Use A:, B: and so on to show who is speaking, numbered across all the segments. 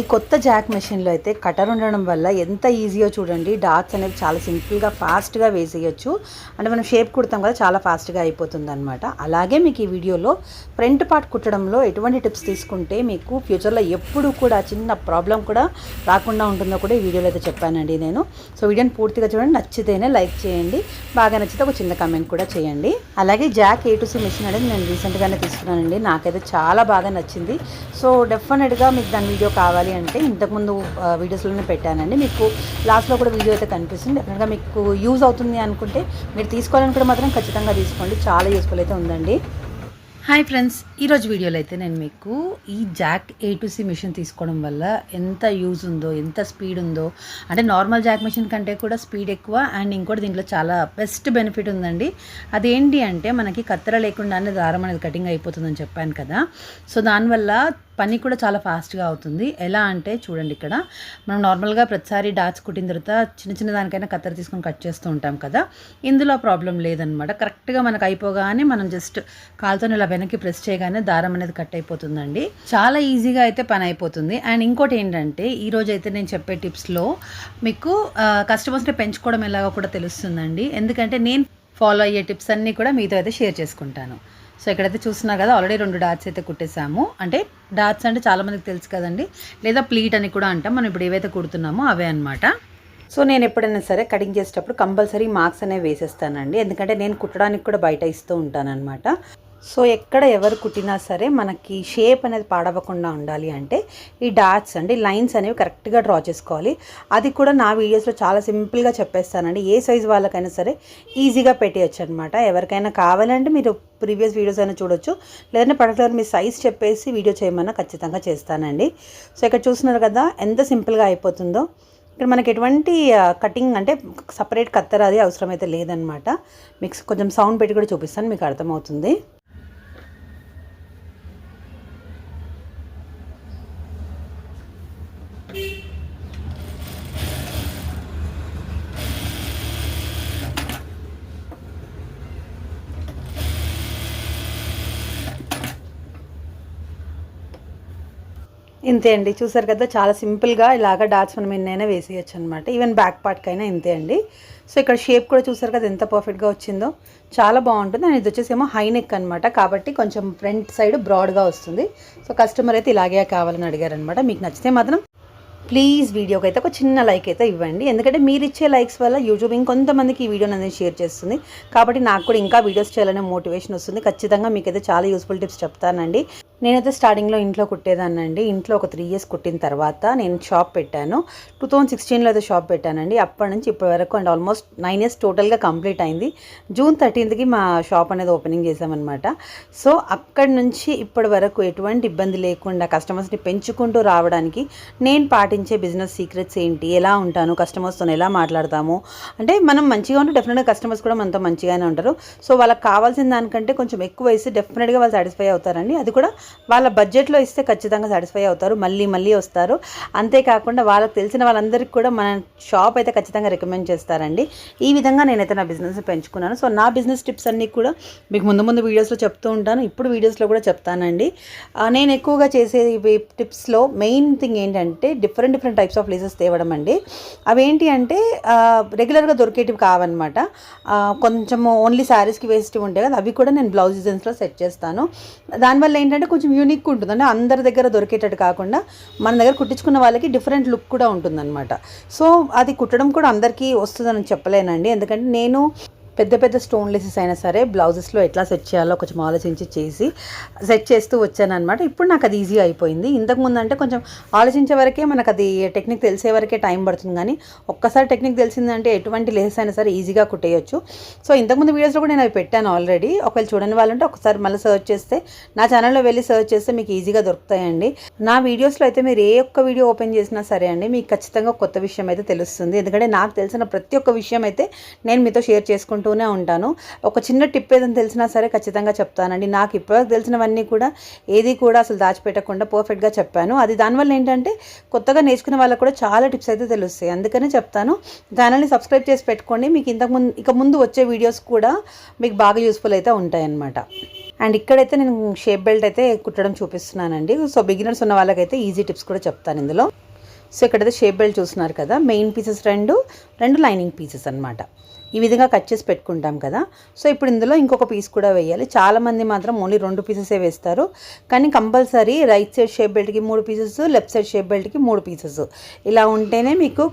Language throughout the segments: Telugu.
A: ఈ కొత్త జాక్ మెషిన్లో అయితే కటర్ ఉండడం వల్ల ఎంత ఈజీయో చూడండి. డాట్స్ అనేవి చాలా సింపుల్గా ఫాస్ట్గా వేసేయచ్చు. అంటే మనం షేప్ కుడతాం కదా చాలా ఫాస్ట్గా అయిపోతుంది అనమాట అలాగే మీకు ఈ వీడియోలో ఫ్రంట్ పార్ట్ కుట్టడంలో ఎటువంటి టిప్స్ తీసుకుంటే మీకు ఫ్యూచర్లో ఎప్పుడు కూడా చిన్న ప్రాబ్లం కూడా రాకుండా ఉంటుందో కూడా ఈ వీడియోలో అయితే చెప్పానండి నేను. సో వీడియోని పూర్తిగా చూడండి. నచ్చితేనే లైక్ చేయండి. బాగా నచ్చితే ఒక చిన్న కమెంట్ కూడా చేయండి. అలాగే Jack A two C machine అనేది నేను రీసెంట్గానే తీసుకున్నానండి. నాకైతే చాలా బాగా నచ్చింది. సో డెఫినెట్గా మీకు దాని వీడియో కావాలి. అంటే ఇంతకుముందు వీడియోస్లోనే పెట్టానండి. మీకు లాస్ట్లో కూడా వీడియో అయితే కనిపిస్తుంది. డెఫినెట్గా మీకు యూజ్ అవుతుంది అనుకుంటే మీరు తీసుకోవాలనుకుంటే మాత్రం ఖచ్చితంగా తీసుకోండి. చాలా యూస్ఫుల్ అయితే ఉందండి. హాయ్ ఫ్రెండ్స్ ఈరోజు వీడియోలో అయితే నేను మీకు ఈ Jack A two C machine తీసుకోవడం వల్ల ఎంత యూజ్ ఉందో ఎంత స్పీడ్ ఉందో అంటే నార్మల్ జాక్ మిషన్ కంటే కూడా స్పీడ్ ఎక్కువ అండ్ ఇంకోటి దీంట్లో చాలా బెస్ట్ బెనిఫిట్ ఉందండి. అదేంటి అంటే మనకి కత్తెర లేకుండానే దారం అనేది కటింగ్ అయిపోతుందని చెప్పాను కదా. సో దానివల్ల పని కూడా చాలా ఫాస్ట్గా అవుతుంది. ఎలా అంటే చూడండి ఇక్కడ. మనం నార్మల్గా ప్రతిసారి డాట్స్ కుట్టిన తర్వాత చిన్న చిన్న దానికైనా కత్తెర తీసుకొని కట్ చేస్తూ ఉంటాం కదా. ఇందులో ప్రాబ్లం లేదనమాట కరెక్ట్గా మనకు అయిపోగానే మనం జస్ట్ కాలుతో ఇలా వెనక్కి ప్రెస్ చేయగానే దారం అనేది కట్ అయిపోతుందండి. చాలా ఈజీగా అయితే పని అయిపోతుంది. అండ్ ఇంకోటి ఏంటంటే ఈ అయితే నేను చెప్పే టిప్స్లో మీకు కస్టమర్స్ని పెంచుకోవడం ఎలాగో కూడా తెలుస్తుందండి. ఎందుకంటే నేను ఫాలో అయ్యే టిప్స్ అన్నీ కూడా మీతో అయితే షేర్ చేసుకుంటాను. సో ఇక్కడైతే చూస్తున్నా కదా ఆల్రెడీ రెండు డాట్స్ అయితే కుట్టేసాము అంటే డాట్స్ అంటే చాలా మందికి తెలుసు కదండి. లేదా ప్లీట్ అని కూడా అంటాం. మనం ఇప్పుడు ఏవైతే కుడుతున్నామో అవే అనమాట సో నేను ఎప్పుడైనా సరే కటింగ్ చేసేటప్పుడు కంపల్సరీ మార్క్స్ అనేవి వేసేస్తానండి. ఎందుకంటే నేను కుట్టడానికి కూడా బయట ఇస్తూ ఉంటానన్నమాట. సో ఎక్కడ ఎవరు కుట్టినా సరే మనకి షేప్ అనేది పాడవకుండా ఉండాలి అంటే ఈ డాట్స్ అండి లైన్స్ అనేవి కరెక్ట్గా డ్రా చేసుకోవాలి. అది కూడా నా వీడియోస్లో చాలా సింపుల్గా చెప్పేస్తానండి. ఏ సైజ్ వాళ్ళకైనా సరే ఈజీగా పెట్టేయచ్చు అనమాట ఎవరికైనా కావాలంటే మీరు ప్రీవియస్ వీడియోస్ అయినా చూడొచ్చు. లేదంటే పర్టికులర్ మీ సైజ్ చెప్పేసి వీడియో చేయమన్నా ఖచ్చితంగా చేస్తానండి. సో ఇక్కడ చూస్తున్నారు కదా ఎంత సింపుల్గా అయిపోతుందో. ఇక్కడ మనకి ఎటువంటి కటింగ్ అంటే సపరేట్ కత్తెర అది అవసరమైతే లేదనమాట మీకు కొంచెం సౌండ్ పెట్టి కూడా చూపిస్తాను మీకు అర్థమవుతుంది. ఇంతే అండి. చూసారు కదా చాలా సింపుల్గా ఇలాగ డాట్స్ మనం ఎన్నైనా వేసేయచ్చు అనమాట ఈవెన్ బ్యాక్ పార్ట్కైనా ఇంతే అండి. సో ఇక్కడ షేప్ కూడా చూసారు కదా ఎంత పర్ఫెక్ట్గా వచ్చిందో. చాలా బాగుంటుంది. అండ్ ఇది వచ్చేసేమో హై నెక్ అనమాట కాబట్టి కొంచెం ఫ్రంట్ సైడ్ బ్రాడ్గా వస్తుంది. సో కస్టమర్ అయితే ఇలాగే కావాలని అడిగారనమాట మీకు నచ్చితే మాత్రం ప్లీజ్ వీడియోకి అయితే ఒక చిన్న లైక్ అయితే ఇవ్వండి. ఎందుకంటే మీరు ఇచ్చే లైక్స్ వల్ల యూట్యూబ్ ఇంకొంతమందికి ఈ వీడియోని అనేది షేర్ చేస్తుంది. కాబట్టి నాకు కూడా ఇంకా వీడియోస్ చేయాలనే మోటివేషన్ వస్తుంది. ఖచ్చితంగా మీకైతే చాలా యూస్ఫుల్ టిప్స్ చెప్తానండి. నేనైతే స్టార్టింగ్లో ఇంట్లో కుట్టేదాన్నండి. ఇంట్లో ఒక త్రీ ఇయర్స్ కుట్టిన తర్వాత నేను షాప్ పెట్టాను. టూ థౌజండ్ సిక్స్టీన్లో అయితే షాప్ పెట్టానండి. అప్పటి నుంచి ఇప్పటి వరకు అండ్ ఆల్మోస్ట్ నైన్ ఇయర్స్ టోటల్గా కంప్లీట్ అయింది. జూన్ థర్టీన్త్కి మా షాప్ అనేది ఓపెనింగ్ చేసామన్నమాట సో అక్కడి నుంచి ఇప్పటి వరకు ఎటువంటి ఇబ్బంది లేకుండా కస్టమర్స్ని పెంచుకుంటూ రావడానికి నేను పాటించే బిజినెస్ సీక్రెట్స్ ఏంటి? ఎలా ఉంటాను? కస్టమర్స్తో ఎలా మాట్లాడతాము? అంటే మనం మంచిగా ఉంటే డెఫినెట్గా కస్టమర్స్ కూడా మనతో మంచిగానే ఉంటారు. సో వాళ్ళకి కావాల్సిన దానికంటే కొంచెం ఎక్కువ ఇస్తే డెఫినెట్గా వాళ్ళు సాటిస్ఫై అవుతారండి. అది కూడా వాళ్ళ బడ్జెట్లో ఇస్తే ఖచ్చితంగా సాటిస్ఫై అవుతారు మళ్ళీ మళ్ళీ వస్తారు. అంతేకాకుండా వాళ్ళకి తెలిసిన వాళ్ళందరికీ కూడా మన షాప్ అయితే ఖచ్చితంగా రికమెండ్ చేస్తారండి. ఈ విధంగా నేనైతే నా బిజినెస్ పెంచుకున్నాను. సో నా బిజినెస్ టిప్స్ అన్నీ కూడా మీకు ముందు ముందు వీడియోస్లో చెప్తూ ఉంటాను. ఇప్పుడు వీడియోస్లో కూడా చెప్తానండి. నేను ఎక్కువగా చేసే టిప్స్లో మెయిన్ థింగ్ ఏంటంటే different different types of laces తేవడం అండి. అవేంటి అంటే రెగ్యులర్గా దొరికేటివి కావన్నమాట. కొంచెము ఓన్లీ శారీస్కి వేసేటివి ఉంటాయి కదా అవి కూడా నేను బ్లౌజ్ డిజైన్స్లో సెట్ చేస్తాను. దానివల్ల ఏంటంటే కొంచెం యూనిక్ ఉంటుంది. అంటే అందరి దగ్గర దొరికేటట్టు కాకుండా మన దగ్గర కుట్టించుకున్న వాళ్ళకి డిఫరెంట్ లుక్ కూడా ఉంటుందన్నమాట. సో అది కుట్టడం కూడా అందరికీ వస్తుందని చెప్పలేనండి. ఎందుకంటే నేను పెద్ద పెద్ద స్టోన్ లెసెస్ అయినా సరే బ్లౌజెస్లో ఎట్లా సెట్ చేయాలో కొంచెం ఆలోచించి చేసి సెట్ చేస్తూ వచ్చానమాట ఇప్పుడు నాకు అది ఈజీ అయిపోయింది. ఇంతకుముందు అంటే కొంచెం ఆలోచించే వరకే మనకు అది టెక్నిక్ తెలిసే వరకే టైం పడుతుంది. కానీ ఒక్కసారి టెక్నిక్ తెలిసిందంటే ఎటువంటి లెసెస్ అయినా సరే ఈజీగా కుట్టేయచ్చు. సో ఇంతకుముందు వీడియోస్లో కూడా నేను అవి పెట్టాను ఆల్రెడీ. ఒకవేళ చూడని వాళ్ళంటే ఒకసారి మళ్ళీ సర్చ్ చేస్తే నా ఛానల్లో వెళ్ళి సర్చ్ చేస్తే మీకు ఈజీగా దొరుకుతాయండి. నా వీడియోస్లో అయితే మీరు ఏ ఒక్క వీడియో ఓపెన్ చేసినా సరే అండి మీకు ఖచ్చితంగా కొత్త విషయం అయితే తెలుస్తుంది. ఎందుకంటే నాకు తెలిసిన ప్రతి ఒక్క విషయం అయితే నేను మీతో షేర్ చేసుకుంటాను చేసుకుంటూనే ఉంటాను. ఒక చిన్న టిప్ ఏదైనా తెలిసినా సరే ఖచ్చితంగా చెప్తానండి. నాకు ఇప్పటివరకు తెలిసినవన్నీ కూడా ఏది కూడా అసలు దాచిపెట్టకుండా పర్ఫెక్ట్గా చెప్పాను. అది దానివల్ల ఏంటంటే కొత్తగా నేర్చుకునే వాళ్ళకి కూడా చాలా టిప్స్ అయితే తెలుస్తాయి. అందుకనే చెప్తాను. ఛానల్ని సబ్స్క్రైబ్ చేసి పెట్టుకోండి. మీకు ఇంతకుముందు ఇక ముందు వచ్చే వీడియోస్ కూడా మీకు బాగా యూస్ఫుల్ అయితే ఉంటాయన్నమాట. అండ్ ఇక్కడైతే నేను షేప్ బెల్ట్ అయితే కుట్టడం చూపిస్తున్నానండి. సో బిగినర్స్ ఉన్న వాళ్ళకైతే ఈజీ టిప్స్ కూడా చెప్తాను ఇందులో. సో ఇక్కడైతే షేప్ బెల్ట్ చూస్తున్నారు కదా. మెయిన్ పీసెస్ రెండు రెండు లైనింగ్ పీసెస్ అన్నమాట. ఈ విధంగా కట్ చేసి పెట్టుకుంటాం కదా. సో ఇప్పుడు ఇందులో ఇంకొక పీస్ కూడా వేయాలి. చాలామంది మాత్రం ఓన్లీ రెండు పీసెసే వేస్తారు. కానీ కంపల్సరీ రైట్ సైడ్ షేప్ బెల్ట్కి మూడు పీసెస్ లెఫ్ట్ సైడ్ షేప్ బెల్ట్కి మూడు పీసెస్ ఇలా ఉంటేనే మీకు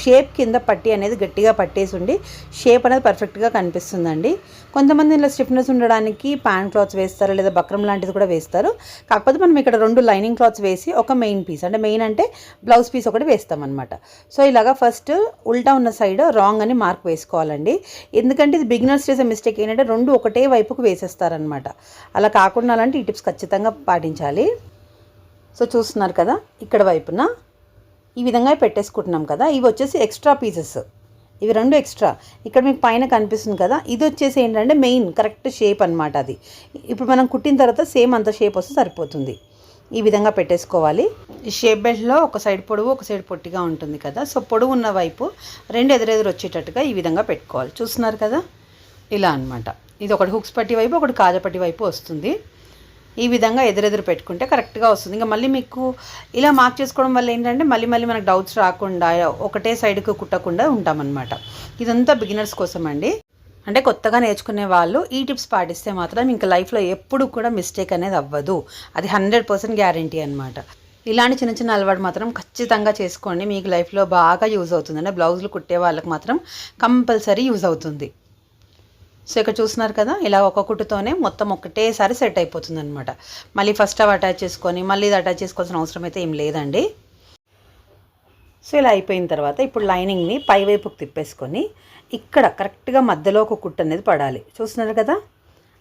A: షేప్ కింద పట్టి అనేది గట్టిగా పట్టేసి ఉండి షేప్ అనేది పర్ఫెక్ట్గా కనిపిస్తుందండి. కొంతమంది ఇలా స్టిఫ్నెస్ ఉండడానికి ప్యాంట్ క్లాత్స్ వేస్తారు లేదా బక్రం లాంటిది కూడా వేస్తారు. కాకపోతే మనం ఇక్కడ రెండు లైనింగ్ క్లాత్స్ వేసి ఒక మెయిన్ పీస్ అంటే మెయిన్ అంటే బ్లౌజ్ పీస్ ఒకటి వేస్తామన్నమాట. సో ఇలాగా ఫస్ట్ ఉల్టా ఉన్న సైడ్ రాంగ్ అని మార్క్ వేసుకోవాలండి. ఎందుకంటే ఇది బిగినర్స్ చేసే మిస్టేక్ ఏంటంటే రెండు ఒకటే వైపుకు వేసేస్తారనమాట అలా కాకుండా అలాంటి ఈ టిప్స్ ఖచ్చితంగా పాటించాలి. సో చూస్తున్నారు కదా ఇక్కడ వైపున ఈ విధంగా పెట్టేసుకుంటున్నాం కదా. ఇవి వచ్చేసి ఎక్స్ట్రా పీసెస్ ఇవి రెండు ఎక్స్ట్రా ఇక్కడ మీకు పైన కనిపిస్తుంది కదా. ఇది వచ్చేసి ఏంటంటే మెయిన్ కరెక్ట్ షేప్ అనమాట అది. ఇప్పుడు మనం కుట్టిన తర్వాత సేమ్ అంత షేప్ వస్తే సరిపోతుంది. ఈ విధంగా పెట్టేసుకోవాలి. ఈ షేప్ బెల్ట్లో ఒక సైడ్ పొడవు ఒక సైడ్ పొట్టిగా ఉంటుంది కదా. సో పొడవు ఉన్న వైపు రెండు ఎదురెదురు వచ్చేటట్టుగా ఈ విధంగా పెట్టుకోవాలి. చూస్తున్నారు కదా? ఇలా అన్నమాట. ఇది ఒకటి హుక్స్ పట్టి వైపు ఒకటి కాజపట్టి వైపు వస్తుంది. ఈ విధంగా ఎదురెదురు పెట్టుకుంటే కరెక్ట్గా వస్తుంది. ఇంకా మళ్ళీ మీకు ఇలా మార్క్ చేసుకోవడం వల్ల ఏంటంటే మళ్ళీ మళ్ళీ మనకు డౌట్స్ రాకుండా ఒకటే సైడ్కు కుట్టకుండా ఉంటామన్నమాట. ఇదంతా బిగినర్స్ కోసం అండి అంటే కొత్తగా నేర్చుకునే వాళ్ళు ఈ టిప్స్ పాటిస్తే మాత్రం ఇంకా లైఫ్లో ఎప్పుడు కూడా మిస్టేక్ అనేది అవ్వదు. అది హండ్రెడ్ పర్సెంట్ గ్యారంటీ అనమాట ఇలాంటి చిన్న చిన్న అలవాటు మాత్రం ఖచ్చితంగా చేసుకోండి. మీకు లైఫ్లో బాగా యూజ్ అవుతుంది అంటే బ్లౌజులు కుట్టే వాళ్ళకి మాత్రం కంపల్సరీ యూజ్ అవుతుంది. సో ఇక్కడ చూస్తున్నారు కదా ఇలా ఒక కుట్టుతోనే మొత్తం ఒకటేసారి సెట్ అయిపోతుంది అనమాట మళ్ళీ ఫస్ట్ అవి అటాచ్ చేసుకొని మళ్ళీ ఇది అటాచ్ చేసుకోవాల్సిన అవసరం అయితే ఏం లేదండి. సో ఇలా అయిపోయిన తర్వాత ఇప్పుడు లైనింగ్ని పైవైపుకి తిప్పేసుకొని ఇక్కడ కరెక్ట్గా మధ్యలో ఒక కుట్టు అనేది పడాలి. చూస్తున్నారు కదా?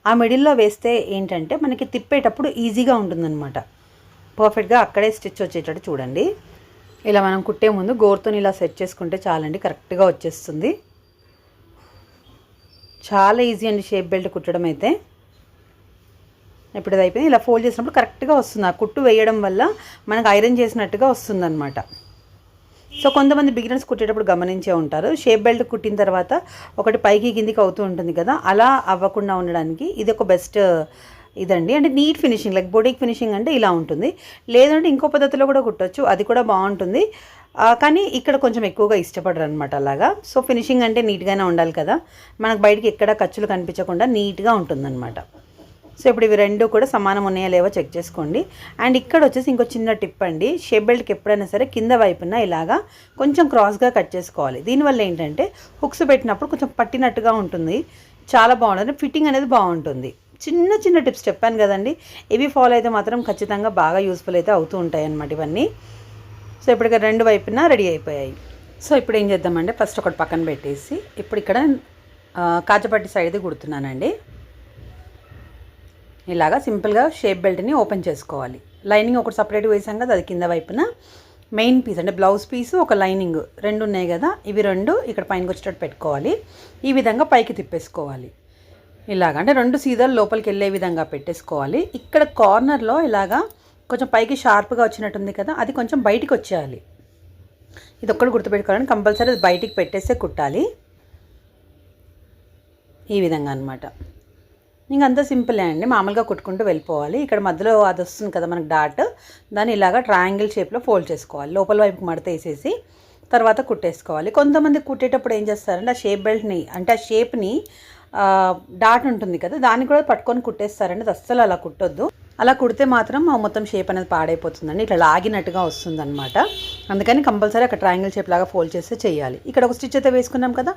A: ఆ మిడిల్లో వేస్తే ఏంటంటే మనకి తిప్పేటప్పుడు ఈజీగా ఉంటుందన్నమాట. పర్ఫెక్ట్గా అక్కడే స్టిచ్ వచ్చేటట్టు చూడండి. ఇలా మనం కుట్టే ముందు గోరుతో ఇలా సెట్ చేసుకుంటే చాలండి కరెక్ట్గా వచ్చేస్తుంది. చాలా ఈజీ అండి షేప్ బెల్ట్ కుట్టడం అయితే. ఇప్పుడు అది అయిపోయింది ఇలా ఫోల్డ్ చేసినప్పుడు కరెక్ట్గా వస్తుంది. ఆ కుట్టు వేయడం వల్ల మనకు ఐరన్ చేసినట్టుగా వస్తుందన్నమాట. సో కొంతమంది బిగినర్స్ కుట్టేటప్పుడు గమనించే ఉంటారు. షేప్ బెల్ట్ కుట్టిన తర్వాత ఒకటి పైకి కిందికి అవుతూ ఉంటుంది కదా అలా అవ్వకుండా ఉండడానికి ఇది ఒక బెస్ట్ ఇదండి. అంటే neat finishing like bodice finishing అంటే ఇలా ఉంటుంది. లేదంటే ఇంకో పద్ధతిలో కూడా కుట్టచ్చు. అది కూడా బాగుంటుంది. కానీ ఇక్కడ కొంచెం ఎక్కువగా ఇష్టపడరు అనమాట అలాగా. సో ఫినిషింగ్ అంటే నీట్గానే ఉండాలి కదా. మనకు బయటికి ఎక్కడ ఖర్చులు కనిపించకుండా నీట్గా ఉంటుందన్నమాట. సో ఇప్పుడు ఇవి రెండు కూడా సమానం ఉన్నాయా లేవో చెక్ చేసుకోండి. అండ్ ఇక్కడ వచ్చేసి ఇంకో చిన్న టిప్ అండి. షేప్ బెల్ట్కి ఎప్పుడైనా సరే కింద వైపున ఇలాగా కొంచెం క్రాస్గా కట్ చేసుకోవాలి. దీనివల్ల ఏంటంటే హుక్స్ పెట్టినప్పుడు కొంచెం పట్టినట్టుగా ఉంటుంది. చాలా బాగుంటుంది. ఫిట్టింగ్ అనేది బాగుంటుంది. చిన్న చిన్న టిప్స్ చెప్పాను కదండి. ఇవి ఫాలో అయితే మాత్రం ఖచ్చితంగా బాగా యూస్ఫుల్ అయితే అవుతూ ఉంటాయి అన్నమాట ఇవన్నీ. సో ఇప్పుడు ఇక్కడ రెండు వైపున రెడీ అయిపోయాయి. సో ఇప్పుడు ఏం చేద్దామంటే ఫస్ట్ ఒకటి పక్కన పెట్టేసి ఇప్పుడు ఇక్కడ కాజపట్టి సైడ్ది కుడుతున్నానండి. ఇలాగా సింపుల్గా షేప్ బెల్ట్ని ఓపెన్ చేసుకోవాలి. లైనింగ్ ఒకటి సపరేట్ వేసాం కదా అది కింద వైపున. మెయిన్ పీస్ అంటే బ్లౌజ్ పీసు ఒక లైనింగ్ రెండు ఉన్నాయి కదా ఇవి రెండు ఇక్కడ పైనకి వచ్చేటట్టు పెట్టుకోవాలి. ఈ విధంగా పైకి తిప్పేసుకోవాలి. ఇలాగ అంటే రెండు సీదాలు లోపలికి వెళ్ళే విధంగా పెట్టేసుకోవాలి. ఇక్కడ కార్నర్లో ఇలాగా కొంచెం పైకి షార్ప్గా వచ్చినట్టుంది కదా అది కొంచెం బయటికి వచ్చేయాలి. ఇది ఒక్కటి గుర్తుపెట్టుకోవాలని కంపల్సరీ అది బయటికి పెట్టేస్తే కుట్టాలి. ఈ విధంగా అనమాట ఇంక అంతా సింపులే అండి మామూలుగా కుట్టుకుంటూ వెళ్ళిపోవాలి. ఇక్కడ మధ్యలో అది వస్తుంది కదా మనకు డాట్ దాన్ని ఇలాగ ట్రయాంగిల్ షేప్లో ఫోల్డ్ చేసుకోవాలి. లోపల వైపుకి మడత వేసేసి తర్వాత కుట్టేసుకోవాలి. కొంతమంది కుట్టేటప్పుడు ఏం చేస్తారంటే ఆ షేప్ బెల్ట్ని అంటే ఆ షేప్ని డాట్ ఉంటుంది కదా దాన్ని కూడా పట్టుకొని కుట్టేస్తారండి. అది అస్సలు అలా కుట్టొద్దు. అలా కుడితే మాత్రం ఆ మొత్తం షేప్ అనేది పాడైపోతుందండి. ఇట్లా లాగినట్టుగా వస్తుందన్నమాట. అందుకని కంపల్సరీ అక్కడ ట్రయాంగిల్ షేప్ లాగా ఫోల్డ్ చేస్తే చేయాలి. ఇక్కడ ఒక స్టిచ్ అయితే వేసుకున్నాం కదా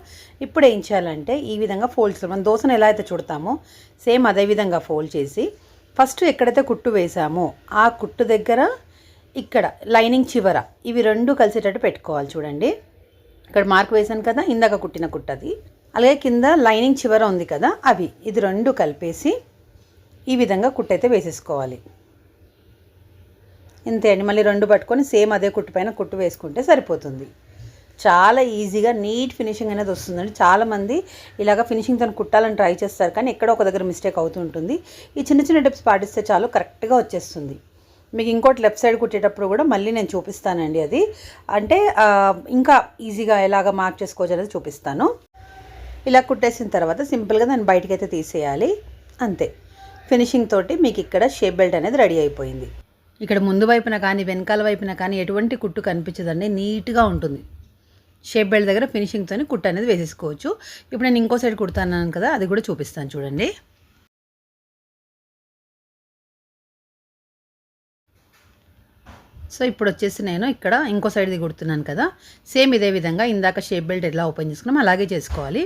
A: ఇప్పుడు ఏం చేయాలంటే ఈ విధంగా ఫోల్డ్ చేయాలి మనం దోశను ఎలా అయితే చుడతామో సేమ్ అదే విధంగా ఫోల్డ్ చేసి ఫస్ట్ ఎక్కడైతే కుట్టు వేసామో ఆ కుట్టు దగ్గర ఇక్కడ లైనింగ్ చివర ఇవి రెండు కలిసేటట్టు పెట్టుకోవాలి చూడండి. ఇక్కడ మార్క్ వేసాను కదా ఇందాక కుట్టిన కుట్టది. అలాగే కింద లైనింగ్ చివర ఉంది కదా అవి. ఇది రెండు కలిపేసి ఈ విధంగా కుట్టయితే వేసేసుకోవాలి. ఇంతే అండి. మళ్ళీ రెండు పట్టుకొని సేమ్ అదే కుట్టు పైన కుట్టు వేసుకుంటే సరిపోతుంది. చాలా ఈజీగా నీట్ ఫినిషింగ్ అనేది వస్తుందండి. చాలామంది ఇలాగ ఫినిషింగ్తో కుట్టాలని ట్రై చేస్తారు కానీ ఎక్కడో ఒక దగ్గర మిస్టేక్ అవుతుంటుంది ఈ చిన్న చిన్న టిప్స్ పాటిస్తే చాలు కరెక్ట్గా వచ్చేస్తుంది. మీకు ఇంకోటి లెఫ్ట్ సైడ్ కుట్టేటప్పుడు కూడా మళ్ళీ నేను చూపిస్తానండి అది. అంటే ఇంకా ఈజీగా ఎలాగ మార్క్ చేసుకోవచ్చు అనేది చూపిస్తాను. ఇలా కుట్టేసిన తర్వాత సింపుల్గా దాన్ని బయటకైతే తీసేయాలి. అంతే. ఫినిషింగ్ తోటి మీకు ఇక్కడ షేప్ బెల్ట్ అనేది రెడీ అయిపోయింది. ఇక్కడ ముందు వైపున కానీ వెనకాల వైపున కానీ ఎటువంటి కుట్టు కనిపించదండి. నీట్గా ఉంటుంది. షేప్ బెల్ట్ దగ్గర ఫినిషింగ్తో కుట్టు అనేది వేసేసుకోవచ్చు. ఇప్పుడు నేను ఇంకో సైడ్ కుడతాను కదా అది కూడా చూపిస్తాను చూడండి. సో ఇప్పుడు వచ్చేసి నేను ఇక్కడ ఇంకో సైడ్ది కుడుతున్నాను కదా. సేమ్ ఇదే విధంగా ఇందాక షేప్ బెల్ట్ ఎలా ఓపెన్ చేసుకున్నాం అలాగే చేసుకోవాలి.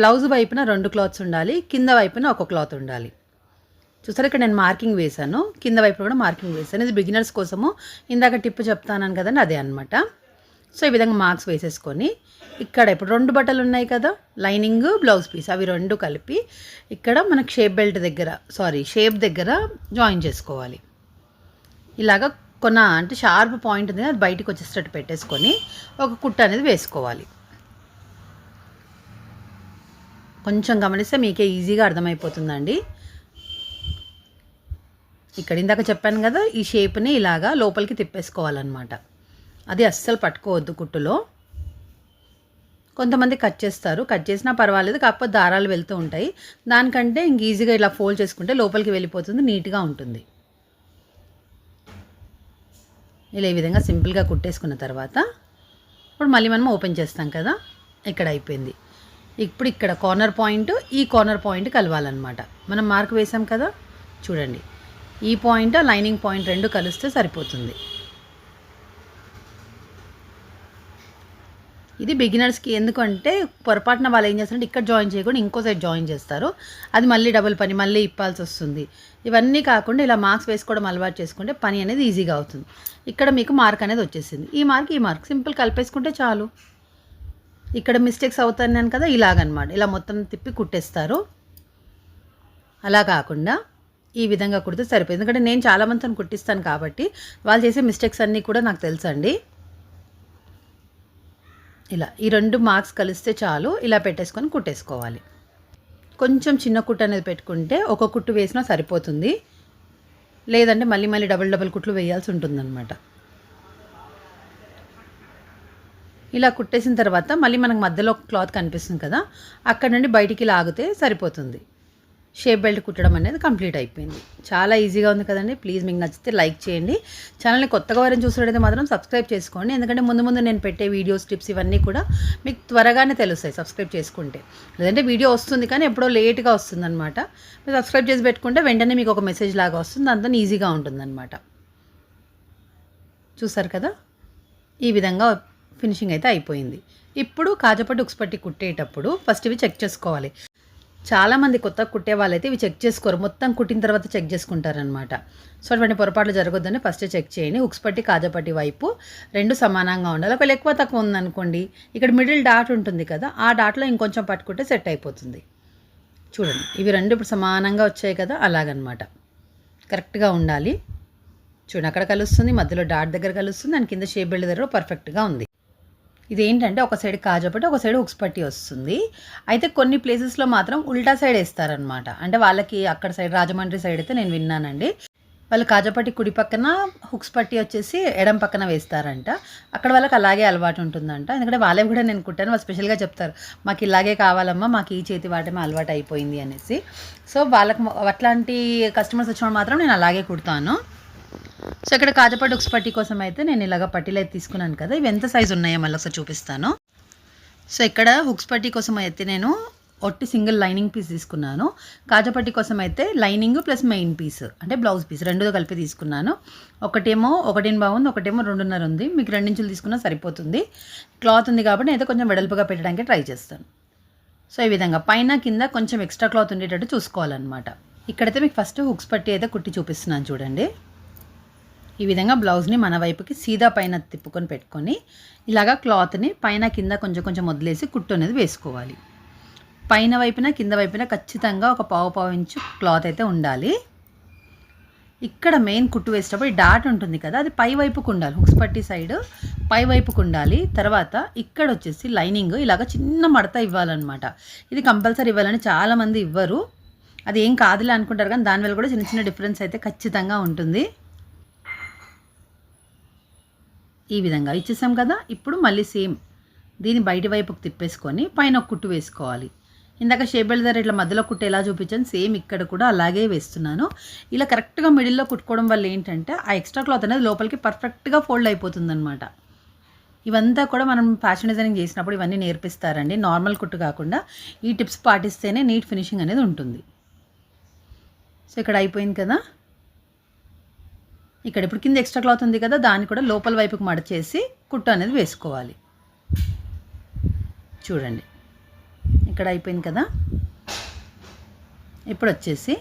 A: బ్లౌజ్ వైపున రెండు క్లాత్స్ ఉండాలి కింద వైపున ఒక క్లాత్ ఉండాలి. చూసారు ఇక్కడ నేను మార్కింగ్ వేశాను. కింద వైపు కూడా మార్కింగ్ వేశాను. ఇది బిగినర్స్ కోసము. ఇందాక టిప్ చెప్తాను కదండి అదే అనమాట సో ఈ విధంగా మార్క్స్ వేసేసుకొని ఇక్కడ ఇప్పుడు రెండు బట్టలు ఉన్నాయి కదా లైనింగ్ బ్లౌజ్ పీస్ అవి రెండు కలిపి ఇక్కడ మనకు షేప్ బెల్ట్ దగ్గర సారీ షేప్ దగ్గర జాయిన్ చేసుకోవాలి. ఇలాగ కొన్న అంటే షార్ప్ పాయింట్ ఉంది అది బయటకు వచ్చేసేటట్టు పెట్టేసుకొని ఒక కుట్ట అనేది వేసుకోవాలి. కొంచెం గమనిస్తే మీకే ఈజీగా అర్థమైపోతుందండి. ఇక్కడ ఇందాక చెప్పాను కదా ఈ షేప్ని ఇలాగా లోపలికి తిప్పేసుకోవాలన్నమాట. అది అస్సలు పట్టుకోవద్దు కుట్టులో. కొంతమంది కట్ చేస్తారు. కట్ చేసినా పర్వాలేదు కాకపోతే దారాలు వెళ్తూ ఉంటాయి. దానికంటే ఇంక ఈజీగా ఇలా ఫోల్డ్ చేసుకుంటే లోపలికి వెళ్ళిపోతుంది నీట్గా ఉంటుంది. ఇలా ఈ విధంగా సింపుల్గా కుట్టేసుకున్న తర్వాత ఇప్పుడు మళ్ళీ మనం ఓపెన్ చేస్తాం కదా ఇక్కడ అయిపోయింది. ఇప్పుడు ఇక్కడ కార్నర్ పాయింట్ ఈ కార్నర్ పాయింట్ కలవాలన్నమాట. మనం మార్క్ వేసాం కదా చూడండి. ఈ పాయింట్ లైనింగ్ పాయింట్ రెండు కలిస్తే సరిపోతుంది. ఇది బిగినర్స్కి ఎందుకంటే పొరపాటున వాళ్ళు ఏం చేస్తారంటే ఇక్కడ జాయిన్ చేయకుండా ఇంకో సైడ్ జాయిన్ చేస్తారు. అది మళ్ళీ డబుల్ పని మళ్ళీ ఇప్పాల్సి వస్తుంది. ఇవన్నీ కాకుండా ఇలా మార్క్స్ వేసుకోవడం అలవాటు చేసుకుంటే పని అనేది ఈజీగా అవుతుంది. ఇక్కడ మీకు మార్క్ అనేది వచ్చేసింది. ఈ మార్క్ ఈ మార్క్. సింపుల్ కలిపేసుకుంటే చాలు. ఇక్కడ మిస్టేక్స్ అవుతున్నాను కదా ఇలాగనమాట. ఇలా మొత్తం తిప్పి కుట్టేస్తారు. అలా కాకుండా ఈ విధంగా కుడితే సరిపోయింది. ఎందుకంటే నేను చాలామందితో కుట్టిస్తాను కాబట్టి వాళ్ళు చేసే మిస్టేక్స్ అన్నీ కూడా నాకు తెలుసండి. ఇలా ఈ రెండు మార్క్స్ కలిస్తే చాలు ఇలా పెట్టేసుకొని కుట్టేసుకోవాలి. కొంచెం చిన్న కుట్టు అనేది పెట్టుకుంటే ఒక కుట్టు వేసినా సరిపోతుంది. లేదంటే మళ్ళీ మళ్ళీ డబుల్ డబుల్ కుట్లు వేయాల్సి ఉంటుందన్నమాట. ఇలా కుట్టేసిన తర్వాత మళ్ళీ మనకు మధ్యలో క్లాత్ కనిపిస్తుంది కదా అక్కడ నుండి బయటికి లాగితే సరిపోతుంది. షేప్ బెల్ట్ కుట్టడం అనేది కంప్లీట్ అయిపోయింది. చాలా ఈజీగా ఉంది కదండి. ప్లీజ్ మీకు నచ్చితే లైక్ చేయండి. ఛానల్ని కొత్తగా వారిని చూసినట్టయితే మాత్రం సబ్స్క్రైబ్ చేసుకోండి. ఎందుకంటే ముందు ముందు నేను పెట్టే వీడియోస్ టిప్స్ ఇవన్నీ కూడా మీకు త్వరగానే తెలుస్తాయి సబ్స్క్రైబ్ చేసుకుంటే. లేదంటే వీడియో వస్తుంది కానీ ఎప్పుడో లేట్గా వస్తుంది అనమాట మీరు సబ్స్క్రైబ్ చేసి పెట్టుకుంటే వెంటనే మీకు ఒక మెసేజ్ లాగా వస్తుంది. అంతా ఈజీగా ఉంటుందన్నమాట. చూసారు కదా? ఈ విధంగా ఫినిషింగ్ అయితే అయిపోయింది. ఇప్పుడు కాజపట్టి ఉక్స్పట్టి కుట్టేటప్పుడు ఫస్ట్ ఇవి చెక్ చేసుకోవాలి. చాలామంది కొత్త కుట్టే వాళ్ళైతే ఇవి చెక్ చేసుకోరు. మొత్తం కుట్టిన తర్వాత చెక్ చేసుకుంటారనమాట సో అటువంటి పొరపాట్లు జరగొద్దని ఫస్ట్ చెక్ చేయండి. ఉక్స్ పట్టి కాజపట్టి వైపు రెండు సమానంగా ఉండాలి. ఒకవేళ ఎక్కువ తక్కువ ఉందనుకోండి ఇక్కడ మిడిల్ డాట్ ఉంటుంది కదా ఆ డాట్లో ఇంకొంచెం పట్టుకుంటే సెట్ అయిపోతుంది. చూడండి. ఇవి రెండు ఇప్పుడు సమానంగా వచ్చాయి కదా అలాగనమాట కరెక్ట్గా ఉండాలి. చూడండి అక్కడ కలుస్తుంది మధ్యలో డాట్ దగ్గర కలుస్తుంది దాని కింద షేప్ బెల్ట్ దగ్గర పర్ఫెక్ట్గా ఉంది. ఇదేంటంటే ఒక సైడ్ కాజపట్టి ఒక సైడ్ ఉక్స్ పట్టి వస్తుంది. అయితే కొన్ని ప్లేసెస్లో మాత్రం ఉల్టా సైడ్ వేస్తారనమాట అంటే వాళ్ళకి అక్కడ సైడ్ రాజమండ్రి సైడ్ అయితే నేను విన్నానండి. వాళ్ళు కాజపట్టి కుడి పక్కన హుక్స్ పట్టి వచ్చేసి ఎడం పక్కన వేస్తారంట. అక్కడ వాళ్ళకి అలాగే అలవాటు ఉంటుందంట. ఎందుకంటే వాళ్ళే కూడా నేను కుట్టాను వాళ్ళు స్పెషల్గా చెప్తారు. మాకు ఇలాగే కావాలమ్మా మాకు ఈ చేతి వాటమే అలవాటు అయిపోయింది అనేసి. సో వాళ్ళకి అట్లాంటి కస్టమర్స్ వచ్చినప్పుడు మాత్రం నేను అలాగే కుడతాను. సో ఇక్కడ కాజపట్టి ఉక్స్ పట్టి కోసం అయితే నేను ఇలాగ పట్టీలు అయితే తీసుకున్నాను కదా. ఇవి ఎంత సైజు ఉన్నాయో మళ్ళీ ఒకసారి చూపిస్తాను. సో ఇక్కడ హుక్స్ పట్టీ కోసం అయితే నేను ఒట్టి సింగిల్ లైనింగ్ పీస్ తీసుకున్నాను. కాజపట్టి కోసం అయితే లైనింగ్ ప్లస్ మెయిన్ పీస్ అంటే బ్లౌజ్ పీస్ రెండు కలిపి తీసుకున్నాను. ఒకటేమో ఒకటిని బాగుంది ఒకటేమో రెండున్నర ఉంది. మీకు రెండించులు తీసుకున్నా సరిపోతుంది. క్లాత్ ఉంది కాబట్టి నేనైతే అయితే కొంచెం వెడల్పుగా పెట్టడానికి ట్రై చేస్తాను. సో ఈ విధంగా పైన కింద కొంచెం ఎక్స్ట్రా క్లాత్ ఉండేటట్టు చూసుకోవాలన్నమాట. ఇక్కడైతే మీకు ఫస్ట్ హుక్స్ పట్టి అయితే కుట్టి చూపిస్తున్నాను చూడండి. ఈ విధంగా బ్లౌజ్ని మన వైపుకి సీదా పైన తిప్పుకొని పెట్టుకొని ఇలాగా క్లాత్ని పైన కింద కొంచెం కొంచెం వదిలేసి కుట్టు అనేది వేసుకోవాలి. పైన వైపున కింద వైపున ఖచ్చితంగా ఒక పావు పావు ఇంచు క్లాత్ అయితే ఉండాలి. ఇక్కడ మెయిన్ కుట్టు వేసేటప్పుడు డాట్ ఉంటుంది కదా అది పై వైపుకు ఉండాలి. హుక్స్ పట్టి సైడ్ పై వైపుకు ఉండాలి. తర్వాత ఇక్కడ వచ్చేసి లైనింగ్ ఇలాగ చిన్న మడత ఇవ్వాలన్నమాట. ఇది కంపల్సరీ ఇవ్వాలని చాలామంది ఇవ్వరు. అది ఏం కాదులే అనుకుంటారు కానీ దానివల్ల కూడా చిన్న చిన్న డిఫరెన్స్ అయితే ఖచ్చితంగా ఉంటుంది. ఈ విధంగా ఇచ్చేసాం కదా. ఇప్పుడు మళ్ళీ సేమ్ దీన్ని బయటి వైపుకు తిప్పేసుకొని పైన ఒక కుట్టు వేసుకోవాలి. ఇందాక షేప్ బెల్ట్ దగ్గర ఇట్లా మధ్యలో కుట్టు ఎలా చూపించాను సేమ్ ఇక్కడ కూడా అలాగే వేస్తున్నాను. ఇలా కరెక్ట్గా మిడిల్లో కుట్టుకోవడం వల్ల ఏంటంటే ఆ ఎక్స్ట్రా క్లాత్ అనేది లోపలికి పర్ఫెక్ట్గా ఫోల్డ్ అయిపోతుందనమాట ఇవంతా కూడా మనం ఫ్యాషన్ డిజైనింగ్ చేసినప్పుడు ఇవన్నీ నేర్పిస్తారండి. నార్మల్ కుట్టు కాకుండా ఈ టిప్స్ పాటిస్తేనే నీట్ ఫినిషింగ్ అనేది ఉంటుంది. సో ఇక్కడ అయిపోయింది కదా. ఇక్కడ ఇప్పుడు కింద ఎక్స్ట్రా క్లాత్ ఉంది కదా దాన్ని కూడా లోపల వైపుకి మడచేసి కుట్టు అనేది వేసుకోవాలి. చూడండి. ఇక్కడ అయిపోయింది కదా. ఇప్పుడు వచ్చేసి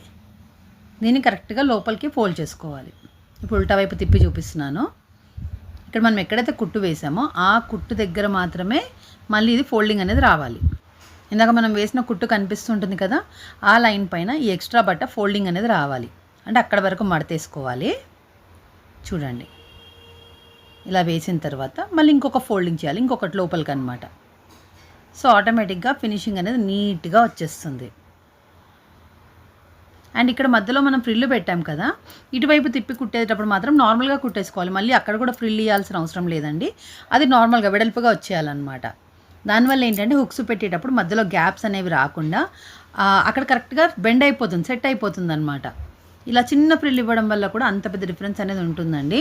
A: దీన్ని కరెక్ట్గా లోపలికి ఫోల్డ్ చేసుకోవాలి. ఇప్పుడు ఉల్టా వైపు తిప్పి చూపిస్తున్నాను. ఇక్కడ మనం ఎక్కడైతే కుట్టు వేసామో ఆ కుట్టు దగ్గర మాత్రమే మళ్ళీ ఇది ఫోల్డింగ్ అనేది రావాలి. ఇందాక మనం వేసిన కుట్టు కనిపిస్తుంటుంది కదా ఆ లైన్ పైన ఈ ఎక్స్ట్రా బట్ట ఫోల్డింగ్ అనేది రావాలి. అంటే అక్కడ వరకు మడతేసుకోవాలి. చూడండి. ఇలా వేసిన తర్వాత మళ్ళీ ఇంకొక ఫోల్డింగ్ చేయాలి ఇంకొకటి లోపలికి అనమాట సో ఆటోమేటిక్గా ఫినిషింగ్ అనేది నీట్గా వచ్చేస్తుంది. అండ్ ఇక్కడ మధ్యలో మనం ఫ్రిల్లు పెట్టాం కదా ఇటువైపు తిప్పి కుట్టేటప్పుడు మాత్రం నార్మల్గా కుట్టేసుకోవాలి. మళ్ళీ అక్కడ కూడా ఫ్రిల్ ఇవ్వాల్సిన అవసరం లేదండి. అది నార్మల్గా వెడల్పుగా వచ్చేయాలన్నమాట. దానివల్ల ఏంటంటే హుక్స్ పెట్టేటప్పుడు మధ్యలో గ్యాప్స్ అనేవి రాకుండా అక్కడ కరెక్ట్గా బెండ్ అయిపోతుంది సెట్ అయిపోతుంది అనమాట ఇలా చిన్న ప్రిల్ ఇవ్వడం వల్ల కూడా అంత పెద్ద డిఫరెన్స్ అనేది ఉంటుందండి.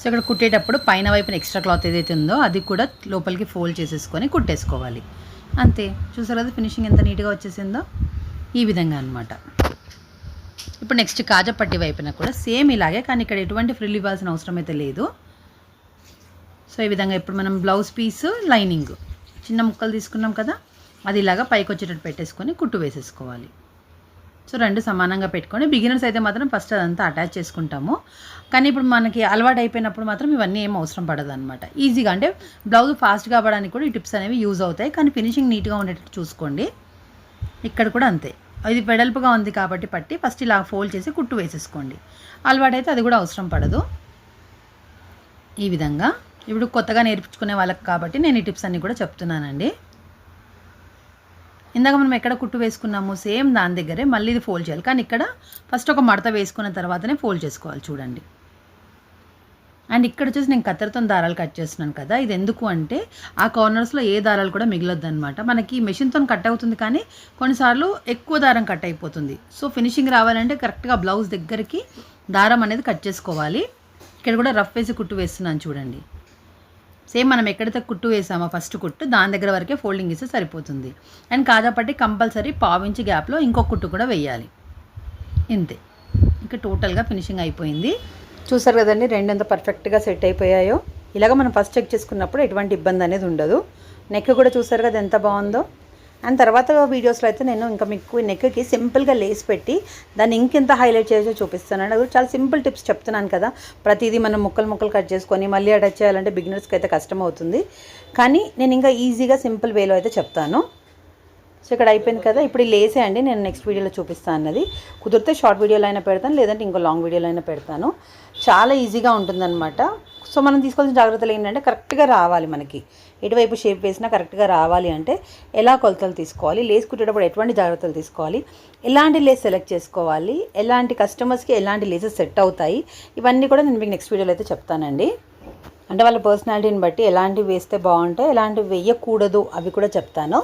A: సో ఇక్కడ కుట్టేటప్పుడు పైన వైపున ఎక్స్ట్రా క్లాత్ ఏదైతే ఉందో అది కూడా లోపలికి ఫోల్డ్ చేసేసుకొని కుట్టేసుకోవాలి. అంతే. చూసారు కదా ఫినిషింగ్ ఎంత నీట్గా వచ్చేసిందో? ఈ విధంగా అనమాట ఇప్పుడు నెక్స్ట్ కాజపట్టి వైపున కూడా సేమ్ ఇలాగే కానీ ఇక్కడ ఎటువంటి ఫ్రిల్ ఇవ్వాల్సిన అవసరం అయితే లేదు. సో ఈ విధంగా ఇప్పుడు మనం బ్లౌజ్ పీస్ లైనింగ్ చిన్న ముక్కలు తీసుకున్నాం కదా అది ఇలాగా పైకి వచ్చేటట్టు పెట్టేసుకొని కుట్టు వేసేసుకోవాలి. సో రెండు సమానంగా పెట్టుకొని బిగినర్స్ అయితే మాత్రం ఫస్ట్ అదంతా అటాచ్ చేసుకుంటాము. కానీ ఇప్పుడు మనకి అలవాటు అయిపోయినప్పుడు మాత్రం ఇవన్నీ ఏం అవసరం పడదు అనమాట ఈజీగా అంటే బ్లౌజ్ ఫాస్ట్గా అవ్వడానికి కూడా ఈ టిప్స్ అనేవి యూజ్ అవుతాయి. కానీ ఫినిషింగ్ నీట్గా ఉండేటట్టు చూసుకోండి. ఇక్కడ కూడా అంతే. ఇది వెడల్పుగా ఉంది కాబట్టి పట్టి ఫస్ట్ ఇలా ఫోల్డ్ చేసి కుట్టు వేసేసుకోండి. అలవాటైతే అది కూడా అవసరం పడదు. ఈ విధంగా. ఇప్పుడు కొత్తగా నేర్పించుకునే వాళ్ళకి కాబట్టి నేను ఈ టిప్స్ అన్నీ కూడా చెప్తున్నానండి. ఇందాక మనం ఎక్కడ కుట్టు వేసుకున్నాము సేమ్ దాని దగ్గరే మళ్ళీ ఇది ఫోల్డ్ చేయాలి. కానీ ఇక్కడ ఫస్ట్ ఒక మడత వేసుకున్న తర్వాతనే ఫోల్డ్ చేసుకోవాలి చూడండి. అండ్ ఇక్కడ వచ్చేసి నేను కత్తెరతో దారాలు కట్ చేస్తున్నాను కదా ఇది ఎందుకు అంటే ఆ కార్నర్స్లో ఏ దారాలు కూడా మిగలొద్దు అనమాట మనకి మెషిన్తో కట్ అవుతుంది కానీ కొన్నిసార్లు ఎక్కువ దారం కట్ అయిపోతుంది. సో ఫినిషింగ్ రావాలంటే కరెక్ట్గా బ్లౌజ్ దగ్గరికి దారం అనేది కట్ చేసుకోవాలి. ఇక్కడ కూడా రఫ్ వేసి కుట్టు వేస్తున్నాను చూడండి. సేమ్ మనం ఎక్కడైతే కుట్టు వేసామో ఫస్ట్ కుట్టు దాని దగ్గర వరకే ఫోల్డింగ్ ఇస్తే సరిపోతుంది. అండ్ కాజాపట్టి కంపల్సరీ పావించి గ్యాప్లో ఇంకొక కుట్టు కూడా వేయాలి. ఇంతే. ఇంకా టోటల్గా ఫినిషింగ్ అయిపోయింది. చూసారు కదండి రెండు ఎంత పర్ఫెక్ట్గా సెట్ అయిపోయాయో. ఇలాగ మనం ఫస్ట్ చెక్ చేసుకున్నప్పుడు ఎటువంటి ఇబ్బంది అనేది ఉండదు. నెక్ కూడా చూసారు కదా ఎంత బాగుందో? అండ్ తర్వాత వీడియోస్లో అయితే నేను ఇంకా మీకు నెక్కి సింపుల్గా లేస్ పెట్టి దాన్ని ఇంకెంత హైలైట్ చేసో చూపిస్తానండి అది చాలా సింపుల్ టిప్స్ చెప్తున్నాను కదా. ప్రతిదీ మనం ముక్కలు ముక్కలు కట్ చేసుకొని మళ్ళీ అటాచ్ చేయాలంటే బిగినర్స్కి అయితే కష్టం అవుతుంది. కానీ నేను ఇంకా ఈజీగా సింపుల్ వేలో అయితే చెప్తాను. సో ఇక్కడ అయిపోయింది కదా. ఇప్పుడు లేసే అండి. నేను నెక్స్ట్ వీడియోలో చూపిస్తాను అన్నది కుదిరితే షార్ట్ వీడియోలో అయినా పెడతాను లేదంటే ఇంకో లాంగ్ వీడియోలో అయినా పెడతాను. చాలా ఈజీగా ఉంటుందన్నమాట. సో మనం తీసుకోవాల్సిన జాగ్రత్తలు ఏంటంటే కరెక్ట్గా రావాలి మనకి. ఎటువైపు షేప్ వేసినా కరెక్ట్గా రావాలి అంటే ఎలా కొలతలు తీసుకోవాలి లేస్ కుట్టేటప్పుడు ఎటువంటి జాగ్రత్తలు తీసుకోవాలి ఎలాంటి లేస్ సెలెక్ట్ చేసుకోవాలి ఎలాంటి కస్టమర్స్కి ఎలాంటి లేసెస్ సెట్ అవుతాయి ఇవన్నీ కూడా నేను మీకు నెక్స్ట్ వీడియోలో అయితే చెప్తానండి. అంటే వాళ్ళ పర్సనాలిటీని బట్టి ఎలాంటివి వేస్తే బాగుంటాయి ఎలాంటివి వేయకూడదు అవి కూడా చెప్తాను.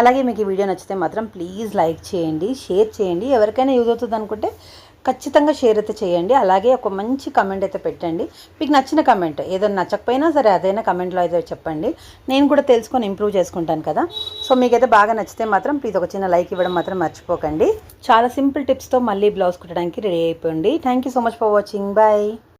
A: అలాగే మీకు ఈ వీడియో నచ్చితే మాత్రం ప్లీజ్ లైక్ చేయండి షేర్ చేయండి. ఎవరికైనా యూజ్ అవుతుంది అనుకుంటే ఖచ్చితంగా షేర్ అయితే చేయండి. అలాగే ఒక మంచి కమెంట్ అయితే పెట్టండి. మీకు నచ్చిన కమెంట్ ఏదైనా నచ్చకపోయినా సరే అదైనా కమెంట్లో అయితే చెప్పండి. నేను కూడా తెలుసుకొని ఇంప్రూవ్ చేసుకుంటాను కదా. సో మీకైతే బాగా నచ్చితే మాత్రం ప్లీజ్ ఒక చిన్న లైక్ ఇవ్వడం మాత్రం మర్చిపోకండి. చాలా సింపుల్ టిప్స్తో మళ్ళీ బ్లౌజ్ కుట్టడానికి రెడీ అయిపోయింది thank you so much for watching bye